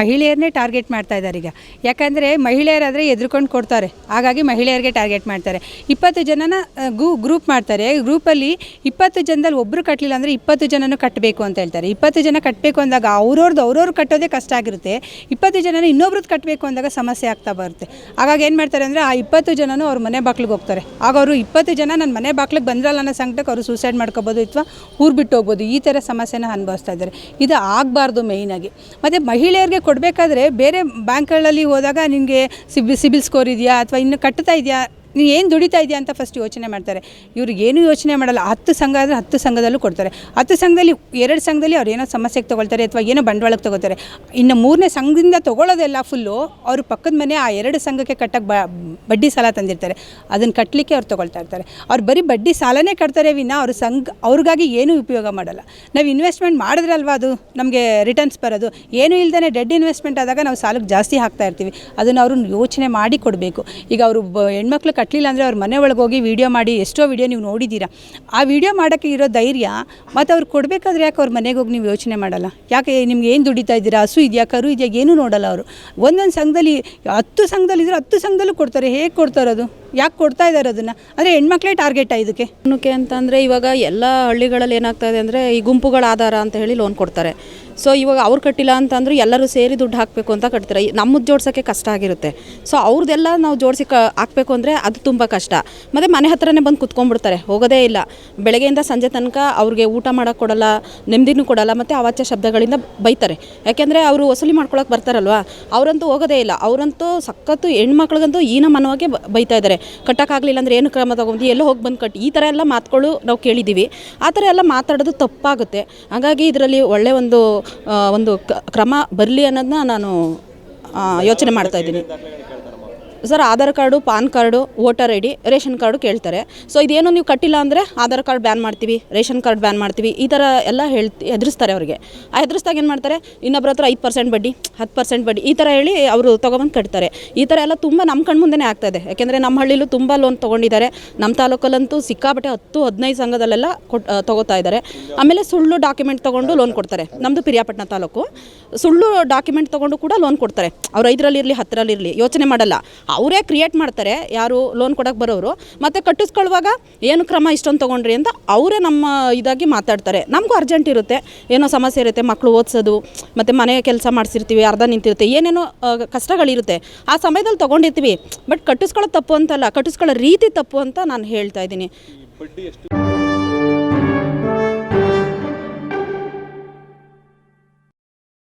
ಮಹಿಳೆಯರನ್ನೇ target ಮಾಡ್ತಾ ಇದ್ದಾರೆ ಈಗ. ಯಾಕಂದರೆ ಮಹಿಳೆಯರಾದರೆ ಎದ್ರುಕೊಂಡು ಕೊಡ್ತಾರೆ. ಹಾಗಾಗಿ ಮಹಿಳೆಯರಿಗೆ ಟಾರ್ಗೆಟ್ ಮಾಡ್ತಾರೆ. ಇಪ್ಪತ್ತು ಜನನ ಗೂ, ಗ್ರೂಪ್ ಮಾಡ್ತಾರೆ. ಗ್ರೂಪಲ್ಲಿ ಇಪ್ಪತ್ತು ಜನದಲ್ಲಿ ಒಬ್ಬರು ಕಟ್ಟಲಿಲ್ಲ ಅಂದರೆ ಇಪ್ಪತ್ತು ಜನನೂ ಕಟ್ಟಬೇಕು ಅಂತ ಹೇಳ್ತಾರೆ. ಇಪ್ಪತ್ತು ಜನ ಕಟ್ಟಬೇಕು ಅಂದಾಗ ಅವ್ರವ್ರದ್ದು ಅವ್ರವ್ರು ಕಟ್ಟೋದೇ ಕಷ್ಟ ಆಗಿರುತ್ತೆ. ಇಪ್ಪತ್ತು ಜನನ ಇನ್ನೊಬ್ರದ್ದು ಕಟ್ಟಬೇಕು ಅಂದಾಗ ಸಮಸ್ಯೆ ಆಗ್ತಾ ಬರುತ್ತೆ. ಹಾಗಾಗಿ ಏನು ಮಾಡ್ತಾರೆ ಅಂದರೆ ಆ ಇಪ್ಪತ್ತು ಜನನೂ ಅವ್ರ ಮನೆ ಬಾಗ್ಲಿಗೆ ಹೋಗ್ತಾರೆ. ಆಗ ಅವರು ಇಪ್ಪತ್ತು ಜನ ನನ್ನ ಮನೆ ಬಾಗ್ಲಿಗೆ ಬಂದ್ರಲ್ಲ ಅನ್ನೋ ಸಂಕಟಕ್ಕೆ ಅವರು ಸೂಸೈಡ್ ಮಾಡ್ಕೋಬೋದು ಅಥವಾ ಊರು ಬಿಟ್ಟು ಹೋಗ್ಬೋದು. ಈ ಥರ ಸಮಸ್ಯೆನ ಅನುಭವಿಸ್ತಾ ಇದ್ದಾರೆ. ಇದು ಆಗಬಾರ್ದು ಮೇಯ್ನಾಗಿ ಮತ್ತು ಮಹಿಳೆಯರಿಗೆ ಕೊಡಬೇಕಾದ್ರೆ ಬೇರೆ ಬ್ಯಾಂಕ್ಗಳಲ್ಲಿ ಹೋದಾಗ ನಿನಗೆ ಸಿಬಿ ಸಿಬಿಲ್ ಸ್ಕೋರ್ ಇದೆಯಾ ಅಥವಾ ಇನ್ನು ಕಟ್ತಾ ಇದೆಯಾ? ನೀನು ಏನು ದುಡಿತಾ ಇದೆಯಾ ಅಂತ ಫಸ್ಟ್ ಯೋಚನೆ ಮಾಡ್ತಾರೆ. ಇವ್ರು ಏನೂ ಯೋಚನೆ ಮಾಡಲ್ಲ. ಹತ್ತು ಸಂಘ ಆದರೆ ಹತ್ತು ಸಂಘದಲ್ಲೂ ಕೊಡ್ತಾರೆ. ಹತ್ತು ಸಂಘದಲ್ಲಿ ಎರಡು ಸಂಘದಲ್ಲಿ ಅವ್ರು ಏನೋ ಸಮಸ್ಯೆಗೆ ತೊಗೊಳ್ತಾರೆ ಅಥವಾ ಏನೋ ಬಂಡವಾಳಕ್ಕೆ ತೊಗೋತಾರೆ ಇನ್ನು ಮೂರನೇ ಸಂಘದಿಂದ ತೊಗೊಳ್ಳೋದೆಲ್ಲ ಫುಲ್ಲು ಅವರು ಪಕ್ಕದ ಮನೆ ಆ ಎರಡು ಸಂಘಕ್ಕೆ ಕಟ್ಟಕ್ಕೆ ಬಡ್ಡಿ ಸಾಲ ತಂದಿರ್ತಾರೆ. ಅದನ್ನು ಕಟ್ಟಲಿಕ್ಕೆ ಅವ್ರು ತೊಗೊಳ್ತಾ ಇರ್ತಾರೆ. ಅವ್ರು ಬರೀ ಬಡ್ಡಿ ಸಾಲನೇ ಕಟ್ತಾರೆ ವಿನ ಅವ್ರ ಸಂಘ, ಅವ್ರಿಗಾಗಿ ಏನೂ ಉಪಯೋಗ ಮಾಡಲ್ಲ. ನಾವು ಇನ್ವೆಸ್ಟ್ಮೆಂಟ್ ಮಾಡಿದ್ರಲ್ವ ಅದು? ನಮಗೆ ರಿಟರ್ನ್ಸ್ ಬರೋದು. ಏನೂ ಇಲ್ದೇ ಡೆಡ್ ಇನ್ವೆಸ್ಟ್ಮೆಂಟ್ ಆದಾಗ ನಾವು ಸಾಲಕ್ಕೆ ಜಾಸ್ತಿ ಹಾಕ್ತಾ ಇರ್ತೀವಿ. ಅದನ್ನು ಅವರು ಯೋಚನೆ ಮಾಡಿ ಕೊಡಬೇಕು. ಈಗ ಅವರು ಹೆಣ್ಮಕ್ಳು ಕಟ್ಟಲಿಲ್ಲ ಅಂದರೆ ಅವ್ರ ಮನೆ ಒಳಗೆ ಹೋಗಿ ವೀಡಿಯೋ ಮಾಡಿ ಎಷ್ಟೋ ವೀಡಿಯೋ ನೀವು ನೋಡಿದ್ದೀರಾ. ಆ ವೀಡಿಯೋ ಮಾಡೋಕ್ಕೆ ಇರೋ ಧೈರ್ಯ ಮತ್ತು ಅವ್ರು ಕೊಡಬೇಕಾದ್ರೆ ಯಾಕೆ ಅವ್ರ ಮನೆಗೆ ಹೋಗಿ ನೀವು ಯೋಚನೆ ಮಾಡಲ್ಲ? ಯಾಕೆ ನಿಮ್ಗೆ ಏನು ದುಡಿತಾ ಇದ್ದೀರಾ? ಹಸು ಇದೆಯಾ? ಕರು ಇದೆಯಾ? ಏನೂ ನೋಡಲ್ಲ ಅವರು. ಒಂದೊಂದು ಸಂಘದಲ್ಲಿ, ಹತ್ತು ಸಂಘದಲ್ಲಿ ಇದ್ರೆ ಹತ್ತು ಸಂಘದಲ್ಲೂ ಕೊಡ್ತಾರೆ. ಹೇಗೆ ಕೊಡ್ತಾರೆ ಅದು? ಯಾಕೆ ಕೊಡ್ತಾ ಇದ್ದಾರೆ ಅದನ್ನು? ಅಂದರೆ ಹೆಣ್ಮಕ್ಳೇ ಟಾರ್ಗೆಟ್ ಇದಕ್ಕೆ? ಏನಕ್ಕೆ ಅಂತಂದರೆ ಇವಾಗ ಎಲ್ಲ ಹಳ್ಳಿಗಳಲ್ಲಿ ಏನಾಗ್ತಾ ಇದೆ ಅಂದರೆ ಈ ಗುಂಪುಗಳ ಆಧಾರ ಅಂತ ಹೇಳಿ ಲೋನ್ ಕೊಡ್ತಾರೆ. ಸೊ ಇವಾಗ ಅವ್ರು ಕಟ್ಟಿಲ್ಲ ಅಂತಂದ್ರೆ ಎಲ್ಲರೂ ಸೇರಿ ದುಡ್ಡು ಹಾಕಬೇಕು ಅಂತ ಕಟ್ತಾರೆ. ನಮ್ಮದು ಜೋಡ್ಸೋಕ್ಕೆ ಕಷ್ಟ ಆಗಿರುತ್ತೆ. ಸೊ ಅವ್ರದ್ದೆಲ್ಲ ನಾವು ಜೋಡಿಸಿ ಕ, ಹಾಕಬೇಕು ಅಂದರೆ ಅದು ತುಂಬ ಕಷ್ಟ. ಮತ್ತು ಮನೆ ಹತ್ರನೇ ಬಂದು ಕುತ್ಕೊಂಡ್ಬಿಡ್ತಾರೆ. ಹೋಗೋದೇ ಇಲ್ಲ. ಬೆಳಗ್ಗೆಯಿಂದ ಸಂಜೆ ತನಕ ಅವ್ರಿಗೆ ಊಟ ಮಾಡೋಕೆ ಕೊಡಲ್ಲ, ನೆಮ್ಮದಿನೂ ಕೊಡಲ್ಲ, ಮತ್ತು ಅವಾಚ್ಯ ಶಬ್ದಗಳಿಂದ ಬೈತಾರೆ. ಯಾಕೆಂದರೆ ಅವರು ವಸೂಲಿ ಮಾಡ್ಕೊಳಕ್ಕೆ ಬರ್ತಾರಲ್ವಾ? ಅವರಂತೂ ಹೋಗೋದೇ ಇಲ್ಲ. ಅವರಂತೂ ಸಖತ್ತು ಹೆಣ್ಮಕ್ಳಿಗಂತೂ ಈನ ಮನವಾಗೆ ಬೈತಾ ಇದ್ದಾರೆ ಕಟ್ಟೋಕ್ಕಾಗಲಿಲ್ಲ ಅಂದರೆ ಏನು ಕ್ರಮ ತಗೊಂಡು ಎಲ್ಲೋ ಹೋಗಿ ಬಂದು ಕಟ್ಟಿ. ಈ ಥರ ಎಲ್ಲ ಮಾತುಗಳು ನಾವು ಕೇಳಿದ್ದೀವಿ ಆ ಥರ ಎಲ್ಲ ಮಾತಾಡೋದು ತಪ್ಪಾಗುತ್ತೆ. ಹಾಗಾಗಿ ಇದರಲ್ಲಿ ಒಳ್ಳೆಯ ಒಂದು ಒಂದು ಕ್ರಮ ಬರಲಿ ಅನ್ನೋದನ್ನ ನಾನು ಯೋಚನೆ ಮಾಡ್ತಾ ಇದ್ದೀನಿ. Sir, Aadhaar card, PAN card, voter I D, ration card ಕೇಳ್ತಾರೆ. ಸೊ, ಇದೇನು ನೀವು ಕಟ್ಟಿಲ್ಲ ಅಂದರೆ ಆಧಾರ್ ಕಾರ್ಡ್ ಬ್ಯಾನ್ ಮಾಡ್ತೀವಿ, ರೇಷನ್ ಕಾರ್ಡ್ ಬ್ಯಾನ್ ಮಾಡ್ತೀವಿ, ಈ ಥರ ಎಲ್ಲ ಹೇಳ್ತಿ, ಎದುರಿಸ್ತಾರೆ ಅವರಿಗೆ. ಆ ಎದುರಿಸ್ದಾಗ ಏನು ಮಾಡ್ತಾರೆ ಇನ್ನೊಬ್ಬರ ಹತ್ರ ಐದು ಪರ್ಸೆಂಟ್ ಬಡ್ಡಿ, ಹತ್ತು ಪರ್ಸೆಂಟ್ ಬಡ್ಡಿ, ಈ ಥರ ಹೇಳಿ ಅವರು ತೊಗೊಬಂದು ಕಟ್ತಾರೆ. ಈ ಥರ ಎಲ್ಲ ತುಂಬ ನಮ್ಮ ಕಣ್ಮುಂದೆನೇ ಆಗ್ತಾ ಇದೆ. ಯಾಕೆಂದರೆ ನಮ್ಮ ಹಳ್ಳಿಲೂ ತುಂಬ ಲೋನ್ ತೊಗೊಂಡಿದ್ದಾರೆ. ನಮ್ಮ ತಾಲೂಕಲ್ಲಂತೂ ಸಿಕ್ಕಾಪಟ್ಟೆ ಹತ್ತು, ಹದಿನೈದು ಸಂಘದಲ್ಲೆಲ್ಲ ಕೊಟ್ ತೊಗೋತಾ ಇದ್ದಾರೆ. ಆಮೇಲೆ ಸುಳ್ಳು ಡಾಕ್ಯುಮೆಂಟ್ ತೊಗೊಂಡು ಲೋನ್ ಕೊಡ್ತಾರೆ. ನಮ್ಮದು ಪಿರಿಯಾಪಟ್ಟಣ ತಾಲೂಕು. ಸುಳ್ಳು ಡಾಕ್ಯುಮೆಂಟ್ ತೊಗೊಂಡು ಕೂಡ ಲೋನ್ ಕೊಡ್ತಾರೆ. ಅವ್ರು ಐದರಲ್ಲಿರಲಿ, ಹತ್ತರಲ್ಲಿರಲಿ, ಯೋಚನೆ ಮಾಡಲ್ಲ. ಅವರೇ ಕ್ರಿಯೇಟ್ ಮಾಡ್ತಾರೆ, ಯಾರು ಲೋನ್ ಕೊಡೋಕೆ ಬರೋರು. ಮತ್ತು ಕಟ್ಟಿಸ್ಕೊಳ್ಳುವಾಗ ಏನು ಕ್ರಮ ಇಷ್ಟೊಂದು ತೊಗೊಂಡ್ರಿ ಅಂತ ಅವರೇ ನಮ್ಮ ಇದಾಗಿ ಮಾತಾಡ್ತಾರೆ. ನಮಗೂ ಅರ್ಜೆಂಟ್ ಇರುತ್ತೆ. ಏನೋ ಸಮಸ್ಯೆ ಇರುತ್ತೆ ಮಕ್ಕಳು ಓದಿಸೋದು, ಮತ್ತು ಮನೆ ಕೆಲಸ ಮಾಡಿಸಿರ್ತೀವಿ, ಅರ್ಧ ನಿಂತಿರುತ್ತೆ, ಏನೇನೋ ಕಷ್ಟಗಳಿರುತ್ತೆ. ಆ ಸಮಯದಲ್ಲಿ ತೊಗೊಂಡಿರ್ತೀವಿ. ಬಟ್ ಕಟ್ಟಿಸ್ಕೊಳ್ಳೋದು ತಪ್ಪು ಅಂತಲ್ಲ, ಕಟ್ಟಿಸ್ಕೊಳ್ಳೋ ರೀತಿ ತಪ್ಪು ಅಂತ ನಾನು ಹೇಳ್ತಾ ಇದ್ದೀನಿ.